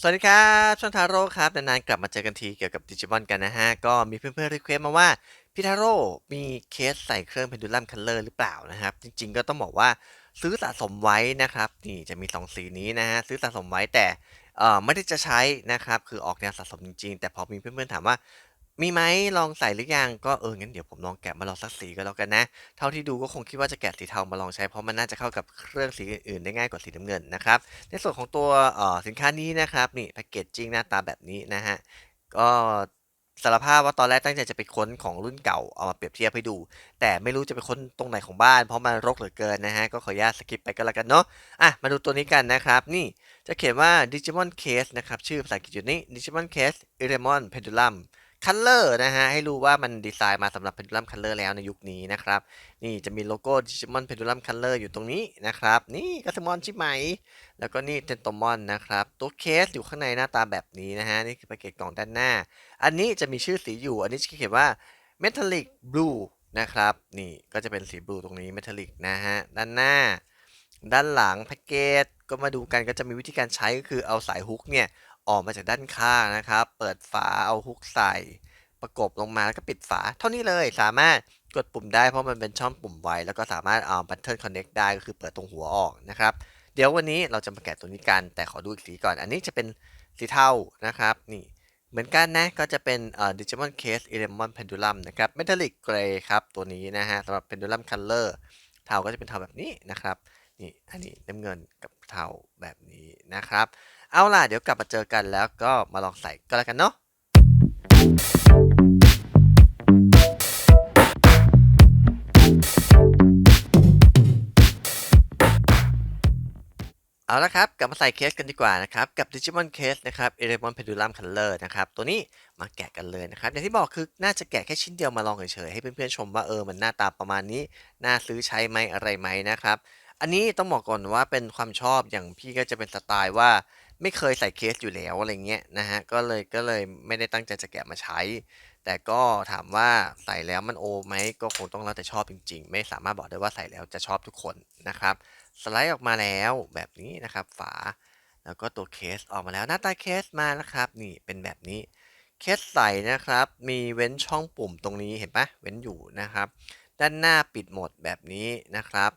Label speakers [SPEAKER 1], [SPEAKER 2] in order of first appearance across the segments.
[SPEAKER 1] สวัสดีครับช่องทาโร่ครับ นานๆกลับมาเจอกันทีเกี่ยวกับดิจิมอนกันนะฮะ ก็มีเพื่อนๆรีเควสมาว่า พี่ทาโร่มีเคสใส่เครื่องเพนดูลัมคัลเลอร์หรือเปล่านะครับ จริงๆก็ต้องบอกว่าซื้อสะสมไว้นะครับ นี่จะมี 2 สีนี้นะฮะ ซื้อสะสมไว้แต่เอ่อไม่ได้จะใช้นะครับ คือออกแนวสะสมจริงๆ แต่พอมีเพื่อนๆถามว่า มีไหมลองใส่หรือยังก็เอองั้นเดี๋ยวผมลองแกะมาลองสักสีก็แล้วกันนะ เท่าที่ดูก็คงคิดว่าจะแกะสีเทามาลองใช้เพราะมันน่าจะเข้ากับเครื่องสีอื่นๆได้ง่ายกว่าสีน้ำเงินนะครับในส่วนของตัวเอ่อสินค้านี้นะครับนี่แพคเกจจิ้งหน้าตาแบบนี้นะฮะก็สารภาพว่าตอนแรกตั้งใจจะไปค้นของรุ่นเก่าเอามาเปรียบเทียบให้ดู แต่ไม่รู้จะไปค้นตรงไหนของบ้านเพราะมันรกเหลือเกินนะฮะก็ขออนุญาตสกิปไปก็แล้วกันเนาะอะมาดูตัวนี้กันนะครับนี่จะเขียนว่า Digimon Case นะครับชื่อภาษาอังกฤษอยู่นี่ Digimon Case e r e m o n Pendulum คัลเลอร์นะฮะให้รู้ว่ามันดีไซน์มาสำหรับ Pendulum Color แล้วในยุคนี้นะครับ นี่จะมีโลโก้ Digimon Pendulum Color อยู่ตรงนี้นะครับ นี่กัสมอนใช่ไหม แล้วก็นี่เทนโตมอนนะครับ ตัวเคสอยู่ข้างในหน้าตาแบบนี้นะฮะ นี่คือแพ็กเกจกล่องด้านหน้า อันนี้จะมีชื่อสีอยู่ อันนี้จะเขียนว่า Metallic Blue นะครับ นี่ก็จะเป็นสีบลูตรงนี้ Metallic นะฮะ ด้านหน้า ด้านหลังแพ็กเกจก็มาดูกันก็จะมีวิธีการใช้ก็คือเอาสายฮุกเนี่ย ออกมาจากด้านข้างนะครับ เปิดฝาเอาฮุกใส่ ประกบลงมาแล้วก็ปิดฝา เท่านี้เลยสามารถกดปุ่มได้เพราะมันเป็นช่องปุ่มไว แล้วก็สามารถเอาบัตเทิลคอนเน็กได้ก็คือเปิดตรงหัวออกนะครับ เดี๋ยววันนี้เราจะมาแกะตัวนี้กัน แต่ขอดูอีกสีก่อน อันนี้จะเป็นสีเทานะครับ นี่เหมือนกันนะ ก็จะเป็นเอ่อ Digimon Case e l e m o n Pendulum นะครับ Metallic Gray ครับ ตัวนี้นะฮะสำหรับ Pendulum Color เทาก็จะเป็นเทาแบบนี้นะครับนี่อันนี้น้ำเงินกับเทาแบบนี้นะครับ เอาล่ะ เดี๋ยวกลับมาเจอกันแล้วก็มาลองใส่ก็แล้วกันเนาะเอาละครับ กลับมาใส่เคสกันดีกว่านะครับ กับ Digimon Case นะครับ e l e m o n Pendulum Color นะครับ ตัวนี้มาแกะกันเลยนะครับ อย่างที่บอกคือน่าจะแกะแค่ชิ้นเดียวมาลองเฉยๆ ให้เพื่อนๆชมว่าเออมันหน้าตาประมาณนี้ น่าซื้อใช้ไหมอะไรไหมนะครับ อันนี้ต้องบอกก่อนว่าเป็นความชอบอย่างพี่ก็จะเป็นสไตล์ว่า ไม่เคยใส่เคสอยู่แล้วอะไรเงี้ยนะฮะก็เลยก็เลยไม่ได้ตั้งใจจะแกะมาใช้ แต่ก็ถามว่าใส่แล้วมันโอไหมก็คงต้องแล้วแต่ชอบจริง ๆ ไม่สามารถบอกได้ว่าใส่แล้วจะชอบทุกคนนะครับสไลด์ออกมาแล้วแบบนี้นะครับฝาแล้วก็ตัวเคสออกมาแล้วหน้าตาเคสมานะครับนี่เป็นแบบนี้เคสใส่นะครับ มีเว้นช่องปุ่มตรงนี้เห็นปะเว้นอยู่นะครับ ด้านหน้าปิดหมดแบบนี้นะครับ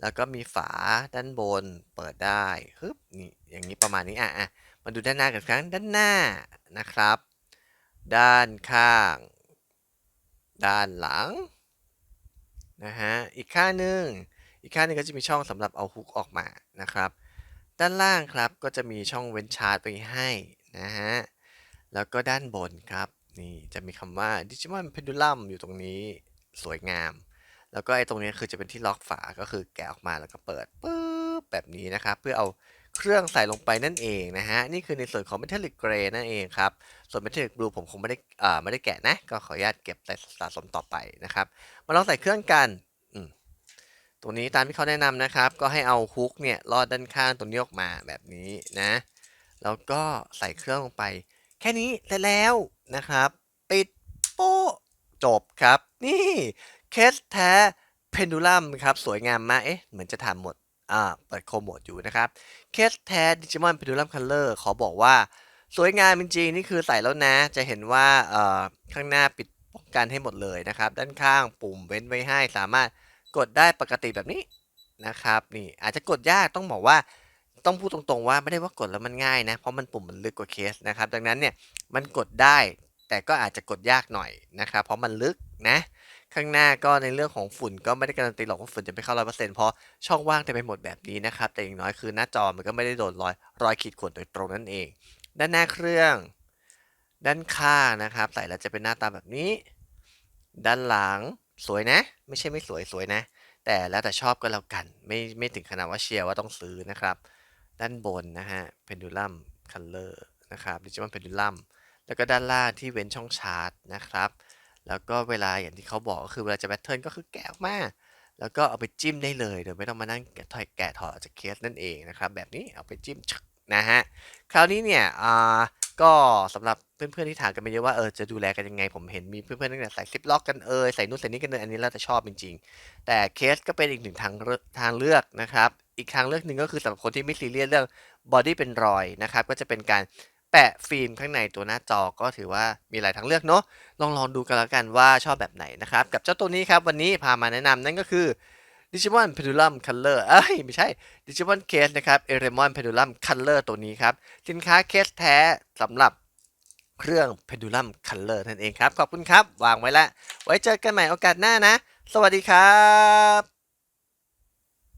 [SPEAKER 1] แล้วก็มีฝาด้านบนเปิดได้ฮึบนี่ อย่างนี้ประมาณนี้อะอะมาดูด้านหน้ากันครั้งด้านหน้านะครับ ด้านข้าง ด้านหลังนะฮะอีกข้างหนึ่งอีกข้างนึงก็จะมีช่องสำหรับเอาฮุกออกมานะครับ ด้านล่างครับก็จะมีช่องเว้นชาร์จไปให้นะฮะแล้วก็ด้านบนครับนี่จะมีคำว่า Digimon Pendulum อยู่ตรงนี้สวยงาม แล้วก็ไอ้ตรงนี้คือจะเป็นที่ล็อกฝาก็คือแกะออกมาแล้วก็เปิดปุ๊บแบบนี้นะครับ เพื่อเอา เครื่องใส่ลงไปนั่นเองนะฮะ นี่คือในส่วนของ Metallic Gray นั่นเองครับ ส่วน Metallic Blue ผมคงไม่ได้อ่าไม่ได้แกะนะ ก็ขออนุญาตเก็บใส่สะสมต่อไปนะครับ มาลองใส่เครื่องกันอืมตรงนี้ตามที่เขาแนะนำนะครับ ก็ให้เอาฮุกเนี่ยลอดด้านข้างตรงนี้ออกมาแบบนี้นะ แล้วก็ใส่เครื่องลงไป แค่นี้เสร็จแล้วนะครับ ปิดโป๊ะจบครับ นี่เคสแท้เพนดูลัมครับ สวยงามมาก เอ๊ะ เหมือนจะถามหมด อ่าเปิดโคมโหมดอยู่นะครับ เคสแท้ดิจิมอนพนดูลัมคัลเลอร์ขอบอกว่า สวยงามจริงๆ นี่คือใส่แล้วนะ จะเห็นว่าเอ่อข้างหน้าปิดป้องกันให้หมดเลยนะครับ ด้านข้างปุ่มเว้นไว้ให้ สามารถกดได้ปกติแบบนี้นะครับนี่อาจจะกดยากต้องบอกว่าต้องพูดตรงๆว่าไม่ได้ว่ากดแล้วมันง่ายนะ เพราะมันปุ่มมันลึกกว่าเคสนะครับ ดังนั้นเนี่ยมันกดได้แต่ก็อาจจะกดยากหน่อยนะครับ เพราะมันลึกนะ ข้างหน้าก็ในเรื่องของฝุ่นก็ไม่ได้การันตีหรอกว่าฝุ่นจะไม่เข้าร้อยเปอร์เซ็นต์เพราะช่องว่างเต็มไปหมดแบบนี้นะครับ แต่อย่างน้อยคือหน้าจอมันก็ไม่ได้โดนรอยรอยขีดข่วนโดยตรงนั่นเอง ด้านหน้าเครื่อง ด้านข้างนะครับ ใส่แล้วจะเป็นหน้าตาแบบนี้ ด้านหลังสวยนะ ไม่ใช่ไม่สวยสวยนะ แต่แล้วแต่ชอบก็แล้วกัน ไม่ไม่ถึงขนาดว่าเชียร์ว่าต้องซื้อนะครับ ด้านบนนะฮะ pendulum color นะครับ Digimon pendulum แล้วก็ด้านล่างที่เว้นช่องชาร์จนะครับ แล้วก็เวลาอย่างที่เขาบอกก็คือเวลาจะแบตเทิลก็คือแกะออกมาแล้วก็เอาไปจิ้มได้เลยโดยไม่ต้องมานั่งแกะถอยแกะถอดจากเคสนั่นเองนะครับแบบนี้เอาไปจิ้มชึกนะฮะคราวนี้เนี่ยอ่าก็สำหรับเพื่อนๆที่ถามกันมาเยอะว่าเออจะดูแลกันยังไง ผมเห็นมีเพื่อนๆตั้งแต่ใส่ซิปล็อกกันเอยใส่นู่นใส่นี่กันเลยอันนี้เราจะชอบจริงๆ แต่เคสก็เป็นอีกหนึ่งทางทางเลือกนะครับ อีกทางเลือกหนึ่งก็คือสำหรับคนที่ไม่ซีเรียสเรื่องบอดี้เป็นรอยนะครับก็จะเป็นการ แปะฟิล์มข้างในตัวหน้าจอก็ถือว่ามีหลายทางเลือกเนาะลองลองดูกันแล้วกันว่าชอบแบบไหนนะครับ กับเจ้าตัวนี้ครับ วันนี้พามาแนะนำนั่นก็คือ Digimon Pendulum Color เอ้ย ไม่ใช่ Digimon Case นะครับ e r e m o n Pendulum Color ตัวนี้ครับ สินค้าเคสแท้สำหรับเครื่อง Pendulum Color นั่นเองครับ ขอบคุณครับ วางไว้ล้วไว้เจอกันใหม่โอกาสหน้านะ สวัสดีครับ